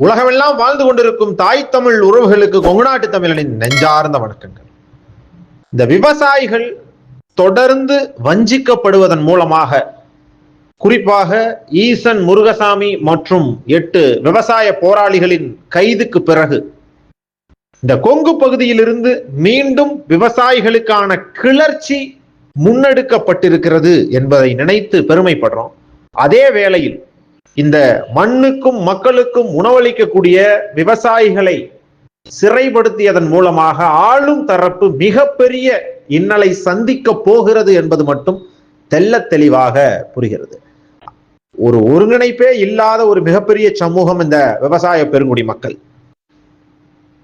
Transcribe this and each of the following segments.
உலகமெல்லாம் வாழ்ந்து கொண்டிருக்கும் தாய் தமிழ் உறவுகளுக்கு கொங்குநாட்டு தமிழனின் நெஞ்சார்ந்த வணக்கங்கள். இந்த விவசாயிகள் தொடர்ந்து வஞ்சிக்கப்படுவதன் மூலமாக குறிப்பாக ஈசன் முருகசாமி மற்றும் எட்டு விவசாய போராளிகளின் கைதுக்கு பிறகு இந்த கொங்கு பகுதியிலிருந்து மீண்டும் விவசாயிகளுக்கான கிளர்ச்சி முன்னெடுக்கப்பட்டிருக்கிறது என்பதை நினைத்து பெருமைப்படுறோம். அதே வேளையில் இந்த மண்ணுக்கும் மக்களுக்கும் உணவளிக்கக்கூடிய விவசாயிகளை சிறைப்படுத்தியதன் மூலமாக ஆளும் தரப்பு மிகப்பெரிய இன்னலை சந்திக்க போகிறது என்பது மட்டும் தெல்ல தெளிவாக புரிகிறது. ஒரு ஒருங்கிணைப்பே இல்லாத ஒரு மிகப்பெரிய சமூகம் இந்த விவசாய பெருங்குடி மக்கள்.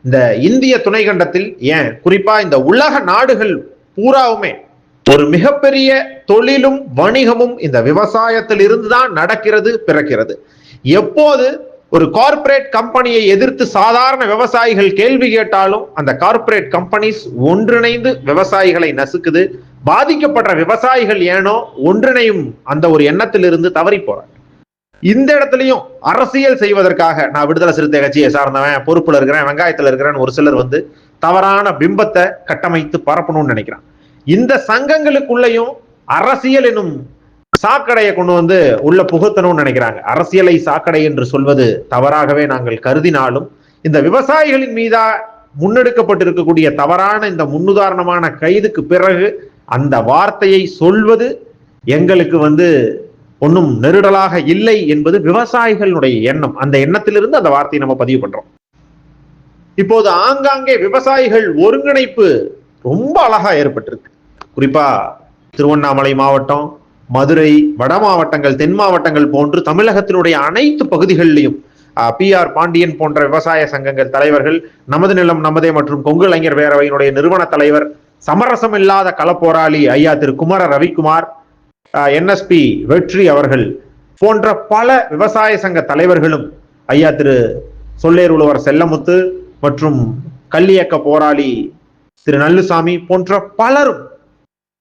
இந்த இந்திய துணைக்கண்டத்தில் ஏன்? குறிப்பா இந்த உலக நாடுகள் பூராவுமே ஒரு மிகப்பெரிய தொழிலும் வணிகமும் இந்த விவசாயத்தில் இருந்துதான் நடக்கிறது பிறக்கிறது. எப்போது ஒரு கார்ப்பரேட் கம்பெனியை எதிர்த்து சாதாரண விவசாயிகள் கேள்வி கேட்டாலும் அந்த கார்ப்பரேட் கம்பெனிஸ் ஒன்றிணைந்து விவசாயிகளை நசுக்குது. பாதிக்கப்படுற விவசாயிகள் ஏனோ ஒன்றிணையும் அந்த ஒரு எண்ணத்திலிருந்து தவறி போறாங்க. இந்த இடத்துலயும் அரசியல் செய்வதற்காக நான் விடுதலை சிறுத்தை கட்சியை சார்ந்தவன் பொறுப்புல இருக்கிறேன் வெங்காயத்துல இருக்கிறேன்னு ஒரு சிலர் வந்து தவறான பிம்பத்தை கட்டமைத்து பரப்பணும்னு நினைக்கிறான் இந்த சங்கங்களுக்குள்ளேயும் அரசியல் என்னும் சாக்கடையை கொண்டு வந்து உள்ள புகுத்தணும்னு நினைக்கிறாங்க. அரசியலை சாக்கடை என்று சொல்வது தவறாகவே நாங்கள் கருதினாலும் இந்த விவசாயிகளின் மீதா முன்னெடுக்கப்பட்டிருக்கக்கூடிய தவறான இந்த முன்னுதாரணமான கைதுக்கு பிறகு அந்த வார்த்தையை சொல்வது எங்களுக்கு வந்து ஒன்றும் நெருடலாக இல்லை என்பது விவசாயிகளுடைய எண்ணம். அந்த எண்ணத்திலிருந்து அந்த வார்த்தையை நம்ம பதிவு பண்றோம். இப்போது ஆங்காங்கே விவசாயிகள் ஒருங்கிணைப்பு ரொம்ப அழகா ஏற்பட்டிருக்கு. குறிப்பா திருவண்ணாமலை மாவட்டம் மதுரை வட மாவட்டங்கள் தென் மாவட்டங்கள் போன்று தமிழகத்தினுடைய அனைத்து பகுதிகளிலையும் பி ஆர் பாண்டியன் போன்ற விவசாய சங்கங்கள் தலைவர்கள் நமது நிலம் நமதே மற்றும் கொங்கு இளைஞர் பேரவையினுடைய நிறுவன தலைவர் சமரசம் இல்லாத களப்போராளி ஐயா திரு. குமார ரவிக்குமார் என்எஸ்பி வெற்றி அவர்கள் போன்ற பல விவசாய சங்க தலைவர்களும் ஐயா திரு. சொல்லேர் உழவர் செல்லமுத்து மற்றும் கல்லியக்க போராளி திரு. நல்லுசாமி போன்ற பலரும்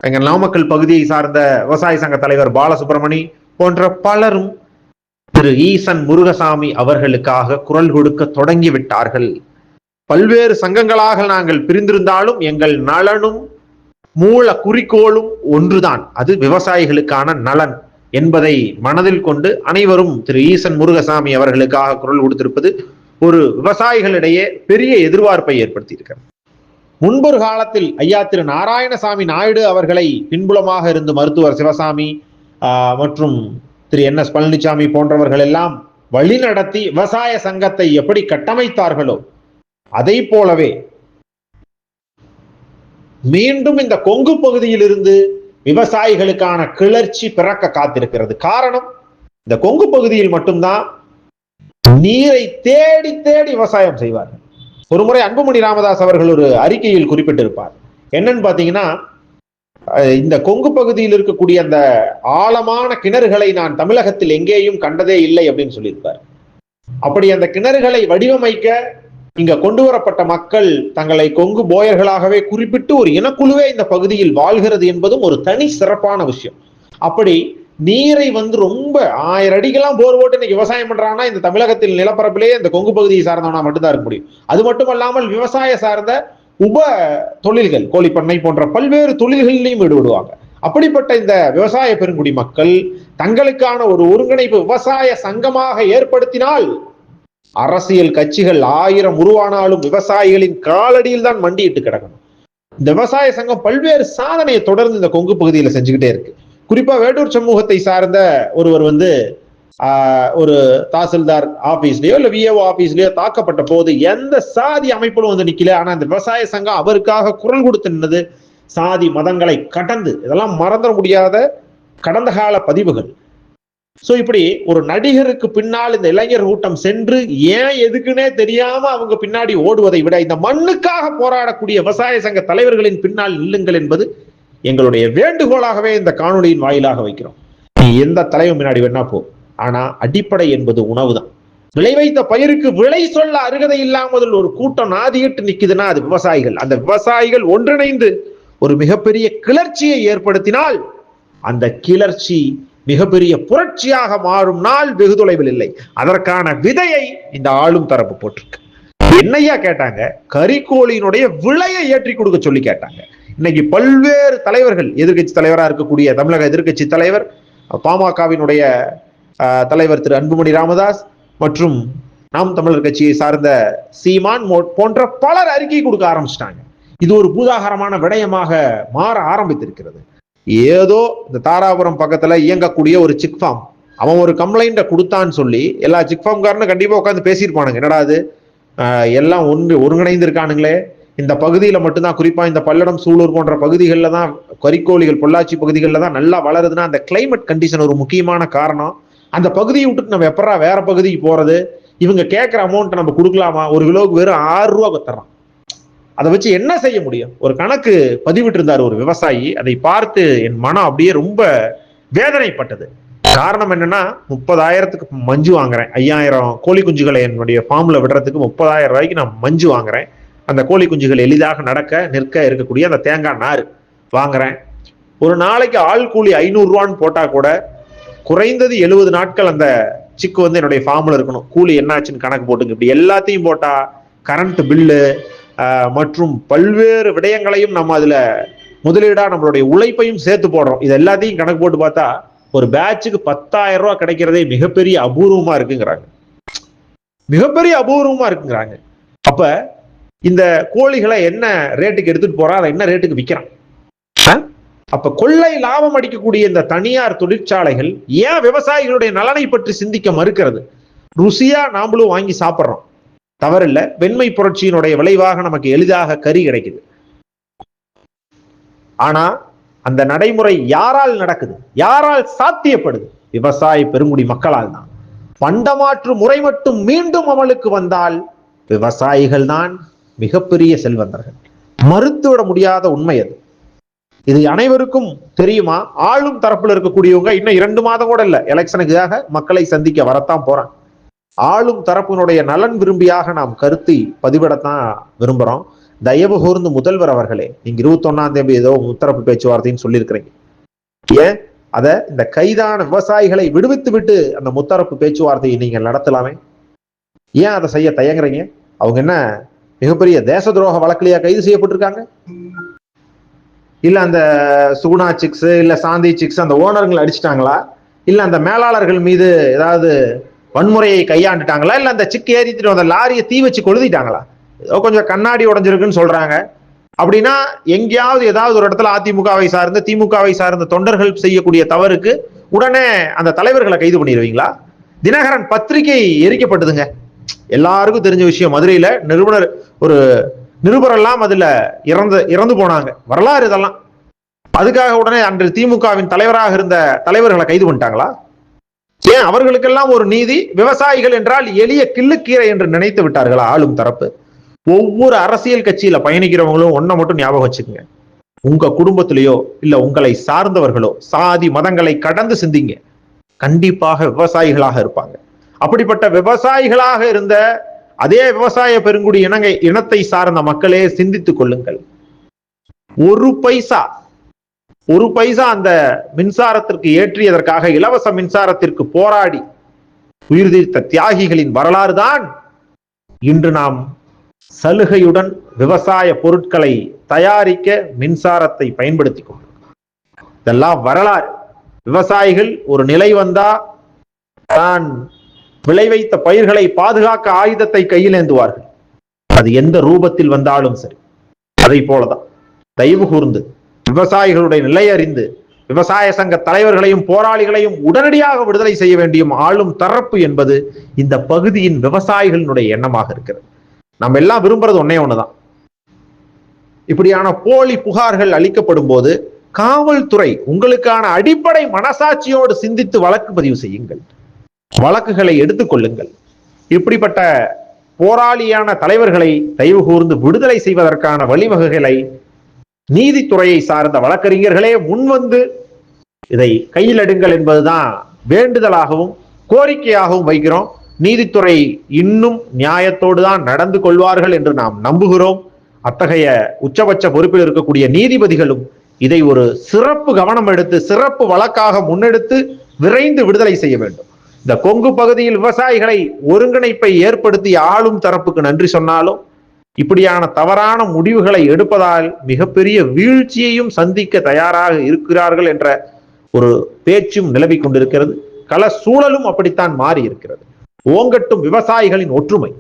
எங்க நாமக்கல் பகுதியை சார்ந்த விவசாய சங்க தலைவர் பாலசுப்ரமணி போன்ற பலரும் திரு ஈசன் முருகசாமி அவர்களுக்காக குரல் கொடுக்க தொடங்கி விட்டார்கள். பல்வேறு சங்கங்களாக நாங்கள் பிரிந்திருந்தாலும் எங்கள் நலனும் மூல குறிக்கோளும் ஒன்றுதான். அது விவசாயிகளுக்கான நலன் என்பதை மனதில் கொண்டு அனைவரும் திரு ஈசன் முருகசாமி அவர்களுக்காக குரல் கொடுத்திருப்பது ஒரு விவசாயிகளிடையே பெரிய எதிர்பார்ப்பை ஏற்படுத்தியிருக்கிறது. முன்பொரு காலத்தில் ஐயா திரு நாராயணசாமி நாயுடு அவர்களை பின்புலமாக இருந்து மருத்துவர் சிவசாமி மற்றும் திரு என் எஸ் பழனிசாமி போன்றவர்கள் எல்லாம் வழிநடத்தி விவசாய சங்கத்தை எப்படி கட்டமைத்தார்களோ அதை போலவே மீண்டும் இந்த கொங்கு பகுதியில் இருந்து விவசாயிகளுக்கான கிளர்ச்சி பிறக்க காத்திருக்கிறது. காரணம் இந்த கொங்கு பகுதியில் மட்டும்தான் நீரை தேடி தேடி விவசாயம் செய்வார்கள். ஒரு முறை அன்புமணி ராமதாஸ் அவர்கள் ஒரு அறிக்கையில் குறிப்பிட்டிருப்பார். என்னன்னு பார்த்தீங்கன்னா இந்த கொங்கு பகுதியில் இருக்கக்கூடிய அந்த ஆழமான கிணறுகளை நான் தமிழகத்தில் எங்கேயும் கண்டதே இல்லை அப்படின்னு சொல்லியிருப்பார். அப்படி அந்த கிணறுகளை வடிவமைக்க இங்க கொண்டு வரப்பட்ட மக்கள் தங்களை கொங்கு போயர்களாகவே குறிப்பிட்டு ஒரு இனக்குழுவே இந்த பகுதியில் வாழ்கிறது என்பதும் ஒரு தனி சிறப்பான விஷயம். அப்படி நீரை வந்து ரொம்ப ஆயிரம் அடிக்கெல்லாம் போர் போட்டு இன்னைக்கு விவசாயம் பண்றாங்கன்னா இந்த தமிழகத்தில் நிலப்பரப்பிலே இந்த கொங்கு பகுதியை சார்ந்தவனா மட்டும்தான் இருக்க முடியும். அது மட்டும் அல்லாமல் விவசாய சார்ந்த உப தொழில்கள் கோழிப்பண்ணை போன்ற பல்வேறு தொழில்களிலையும் ஈடுபடுவாங்க. அப்படிப்பட்ட இந்த விவசாய பெருங்குடி மக்கள் தங்களுக்கான ஒரு ஒருங்கிணைப்பு விவசாய சங்கமாக ஏற்படுத்தினால் அரசியல் கட்சிகள் ஆயிரம் உருவானாலும் விவசாயிகளின் காலடியில் தான் மண்டியிட்டு கிடக்கணும். இந்த விவசாய சங்கம் பல்வேறு சாதனையை தொடர்ந்து இந்த கொங்கு பகுதியில செஞ்சுக்கிட்டே இருக்கு. குறிப்பா வேட்டூர் சமூகத்தை சார்ந்த ஒருவர் வந்து ஒரு தாசில்தார் ஆபீஸ்லயோ இல்ல விஏஓ ஆபீஸ்லயோ தாக்கப்பட்ட போது எந்த சாதி அமைப்பிலும் வந்து நிக்கல. ஆனா இந்த விவசாய சங்கம் அவருக்காக குரல் கொடுத்து நின்னது சாதி மதங்களை கடந்து இதெல்லாம் மறந்துட முடியாத கடந்த கால பதிவுகள். சோ இப்படி ஒரு நடிகருக்கு பின்னால் இந்த இளைஞர் கூட்டம் சென்று ஏன் எதுக்குன்னே தெரியாம அவங்க பின்னாடி ஓடுவதை விட இந்த மண்ணுக்காக போராடக்கூடிய விவசாய சங்க தலைவர்களின் பின்னால் நில்லுங்கள் என்பது எங்களுடைய வேண்டுகோளாகவே இந்த காணொலியின் வாயிலாக வைக்கிறோம். நீ எந்த தலைவன் முன்னாடி வேணா போ. ஆனா அடிப்படை என்பது உணவு தான் விளை வைத்த பயிருக்கு விளை சொல்ல அருகதை இல்லாமல் ஒரு கூட்டம் நாதியிட்டு நிக்குதுன்னா அது விவசாயிகள். அந்த விவசாயிகள் ஒன்றிணைந்து ஒரு மிகப்பெரிய கிளர்ச்சியை ஏற்படுத்தினால் அந்த கிளர்ச்சி மிகப்பெரிய புரட்சியாக மாறும் நாள் வெகு தொலைவில் இல்லை. அதற்கான விதையை இந்த ஆளும் தரப்பு போட்டிருக்கு. என்னையா கேட்டாங்க? கறிக்கோழியினுடைய விலையை ஏற்றி கொடுக்க சொல்லி கேட்டாங்க. இன்னைக்கு பல்வேறு தலைவர்கள் எதிர்கட்சி தலைவராக இருக்கக்கூடிய தமிழக எதிர்க்கட்சி தலைவர் பாமகவினுடைய தலைவர் திரு அன்புமணி ராமதாஸ் மற்றும் நாம் தமிழர் கட்சியை சார்ந்த சீமான் போன்ற பலர் அறிக்கை கொடுக்க ஆரம்பிச்சிட்டாங்க. இது ஒரு பூதாகரமான விடயமாக மாற ஆரம்பித்திருக்கிறது. ஏதோ இந்த தாராபுரம் பக்கத்துல இயங்கக்கூடிய ஒரு சிக்ஃபார்ம் அவன் ஒரு கம்ப்ளைண்ட கொடுத்தான்னு சொல்லி எல்லா சிக்ஃபார்ம்காரனும் கண்டிப்பாக கண்டிப்பா உட்காந்து பேசியிருப்பானுங்க. என்னடா அது? எல்லாம் ஒன்று ஒருங்கிணைந்து இருக்கானுங்களே இந்த பகுதியில் மட்டும்தான் குறிப்பாக இந்த பல்லடம் சூலூர் போன்ற பகுதிகளில் தான் கறிக்கோழிகள் பொள்ளாச்சி பகுதிகளில் தான் நல்லா வளருதுன்னா அந்த கிளைமேட் கண்டிஷன் ஒரு முக்கியமான காரணம். அந்த பகுதியை விட்டுட்டு நம்ம எப்பரா வேற பகுதிக்கு போகிறது இவங்க கேட்குற அமௌண்ட்டை நம்ம கொடுக்கலாமா? ஒரு கிலோவுக்கு வெறும் ஆறு ரூபா கொத்துறான் அதை வச்சு என்ன செய்ய முடியும்? ஒரு கணக்கு பதிவிட்டு இருந்தார் ஒரு விவசாயி. அதை பார்த்து என் மனம் அப்படியே ரொம்ப வேதனைப்பட்டது. காரணம் என்னன்னா முப்பதாயிரத்துக்கு மஞ்சு வாங்குறேன். ஐயாயிரம் கோழி குஞ்சுகளை என்னுடைய ஃபார்ம்ல விடுறதுக்கு முப்பதாயிரம் ரூபாய்க்கு நான் மஞ்சு வாங்குறேன். அந்த கோழி குஞ்சுகள் எளிதாக நடக்க நிற்க இருக்கக்கூடிய அந்த தேங்காய் நார் வாங்குறேன். ஒரு நாளைக்கு ஆள் கூலி ஐநூறுரூவான்னு போட்டால் கூட குறைந்தது எழுபது நாட்கள் அந்த சிக்கு வந்து என்னுடைய ஃபார்மில் இருக்கணும். கூலி என்னாச்சுன்னு கணக்கு போட்டுங்க. இப்படி எல்லாத்தையும் போட்டால் கரண்ட் பில்லு மற்றும் பல்வேறு விடயங்களையும் நம்ம அதில் முதலீடாக நம்மளுடைய உழைப்பையும் சேர்த்து போடுறோம். இது எல்லாத்தையும் கணக்கு போட்டு பார்த்தா ஒரு பேட்சுக்கு பத்தாயிரம் ரூபா கிடைக்கிறதே மிகப்பெரிய அபூர்வமாக இருக்குங்கிறாங்க. மிகப்பெரிய அபூர்வமாக இருக்குங்கிறாங்க. அப்போ இந்த கோழிகளை என்ன ரேட்டுக்கு எடுத்துட்டு போறான் அதை என்ன ரேட்டுக்கு விற்கிறான் அப்ப கொள்ளை லாபம் அடிக்கக்கூடிய இந்த தனியார் தொழிற்சாலைகள் ஏன் விவசாயிகளுடைய நலனை பற்றி சிந்திக்க மறுக்கிறது? ருசியா நாமளும் வாங்கி சாப்பிட்றோம். தவறில்ல. வெண்மை புரட்சியினுடைய விளைவாக நமக்கு எளிதாக கறி கிடைக்குது. ஆனா அந்த நடைமுறை யாரால் நடக்குது? யாரால் சாத்தியப்படுது? விவசாய பெருங்குடி மக்களால் தான். பண்டமாற்று முறை மட்டும் மீண்டும் அமலுக்கு வந்தால் விவசாயிகள் தான். மிகப்பெரிய செல்வந்தர்கள். மறுத்துவிட முடியாத உண்மை அது. இது அனைவருக்கும் தெரியுமா? ஆளும் தரப்புல இருக்கக்கூடியவங்க இன்னும் இரண்டு மாதம் கூட இல்லை. எலெக்ஷனுக்காக மக்களை சந்திக்க வரத்தான் போறான் ஆளும் தரப்பினுடைய நலன் விரும்பியாக நாம் கருத்தை பதிவிடத்தான் விரும்புகிறோம் தயவு கூர்ந்து முதல்வர் அவர்களே நீங்க இருபத்தொன்னாம் தேதி ஏதோ உத்தரப்பு பேச்சுவார்த்தைன்னு சொல்லியிருக்கிறீங்க. ஏன்? அதை இந்த கைதான விவசாயிகளை விடுவித்து விட்டு அந்த முத்தரப்பு பேச்சுவார்த்தையை நீங்கள் நடத்தலாமே? ஏன் அதை செய்ய தயங்குறீங்க? அவங்க என்ன மிகப்பெரிய தேச துரோக வழக்கிலேயா கைது செய்யப்பட்டிருக்காங்க? இல்ல அந்த சுகுணா சிக்ஸ் இல்ல சாந்தி சிக்ஸ் அந்த ஓனருங்களை அடிச்சிட்டாங்களா? இல்ல அந்த மேலாளர்கள் மீது ஏதாவது வன்முறையை கையாண்டுட்டாங்களா? இல்ல அந்த சிக்கு ஏறிட்டு அந்த லாரியை தீ வச்சு கொழுதிட்டாங்களா ஏதோ கொஞ்சம் கண்ணாடி உடைஞ்சிருக்குன்னு சொல்றாங்க. அப்படின்னா எங்கேயாவது ஏதாவது ஒரு இடத்துல அதிமுகவை சார்ந்த திமுகவை சார்ந்த தொண்டர்கள் செய்யக்கூடிய தவறுக்கு உடனே அந்த தலைவர்களை கைது பண்ணிடுவீங்களா? தினகரன் பத்திரிகை எரிக்கப்பட்டதுங்க. எல்லாருக்கும் தெரிஞ்ச விஷயம் மதுரையில் நிறுவனர் ஒரு நிருபரெல்லாம் அதில் இறந்து இறந்து போனாங்க. வரலாறு இதெல்லாம். அதுக்காக உடனே அன்று திமுகவின் தலைவராக இருந்த தலைவர்களை கைது பண்ணிட்டாங்களா? ஏன் அவர்களுக்கெல்லாம் ஒரு நீதி? விவசாயிகள் என்றால் எளிய கிள்ளுக்கீரை என்று நினைத்து விட்டார்களா? ஆளும் தரப்பு. ஒவ்வொரு அரசியல் கட்சியில பயணிக்கிறவங்களும் ஒன்ன மட்டும் ஞாபகம் வச்சுக்கோங்க. உங்க குடும்பத்திலேயோ இல்ல உங்களை சார்ந்தவர்களோ சாதி மதங்களை கடந்து சிந்திங்க. கண்டிப்பாக விவசாயிகளாக இருப்பாங்க. அப்படிப்பட்ட விவசாயிகளாக இருந்த அதே விவசாய பெருங்குடி இனங்கை இனத்தை சார்ந்த மக்களே சிந்தித்துக் கொள்ளுங்கள். ஒரு பைசா ஒரு பைசா அந்த மின்சாரத்திற்கு ஏற்றியதற்காக இலவச மின்சாரத்திற்கு போராடி உயிர் தீர்த்த தியாகிகளின் வரலாறு தான் இன்று நாம் சலுகையுடன் விவசாய பொருட்களை தயாரிக்க மின்சாரத்தை பயன்படுத்திக் கொண்டிருக்கிறோம். இதெல்லாம் வரலாறு. விவசாயிகள் ஒரு நிலை வந்தா தான் விளைவைத்த பயிர்களை பாதுகாக்க ஆயுதத்தை கையில் ஏந்துவார்கள் அது எந்த ரூபத்தில் வந்தாலும் சரி. அதை போலதான். தயவு கூர்ந்து விவசாயிகளுடைய நிலை அறிந்து விவசாய சங்க தலைவர்களையும் போராளிகளையும் உடனடியாக விடுதலை செய்ய வேண்டியும் ஆளும் தரப்பு என்பது இந்த பகுதியின் விவசாயிகளினுடைய எண்ணமாக இருக்கிறது. நம்ம எல்லாம் விரும்புறது ஒன்னே ஒண்ணுதான். இப்படியான போலி புகார்கள் அளிக்கப்படும் போது காவல்துறை உங்களுக்கான அடிப்படை மனசாட்சியோடு சிந்தித்து வழக்கு பதிவு செய்யுங்கள். வழக்குகளை எடுத்துக்கொள்ளுங்கள் இப்படிப்பட்ட போராளியான தலைவர்களை தயவு கூர்ந்து விடுதலை செய்வதற்கான வழிவகைகளை நீதித்துறையை சார்ந்த வழக்கறிஞர்களே முன்வந்து இதை கையில் எடுங்கள் என்பதுதான் வேண்டுதலாகவும் கோரிக்கையாகவும் வைக்கிறோம். நீதித்துறை இன்னும் நியாயத்தோடு தான் நடந்து கொள்வார்கள் என்று நாம் நம்புகிறோம். அத்தகைய உச்சபட்ச பொறுப்பில் இருக்கக்கூடிய நீதிபதிகளும் இதை ஒரு சிறப்பு கவனம் எடுத்து சிறப்பு வழக்காக முன்னெடுத்து விரைந்து விடுதலை செய்ய வேண்டும். இந்த கொங்கு பகுதியில் விவசாயிகளை ஒருங்கிணைப்பை ஏற்படுத்தி ஆளும் தரப்புக்கு நன்றி சொன்னாலும் இப்படியான தவறான முடிவுகளை எடுப்பதால் மிகப்பெரிய வீழ்ச்சியையும் சந்திக்க தயாராக இருக்கிறார்கள் என்ற ஒரு பேச்சும் நிலவிக் கொண்டிருக்கிறது. கள சூழலும் அப்படித்தான் மாறி இருக்கிறது ஓங்கட்டும் விவசாயிகளின் ஒற்றுமை.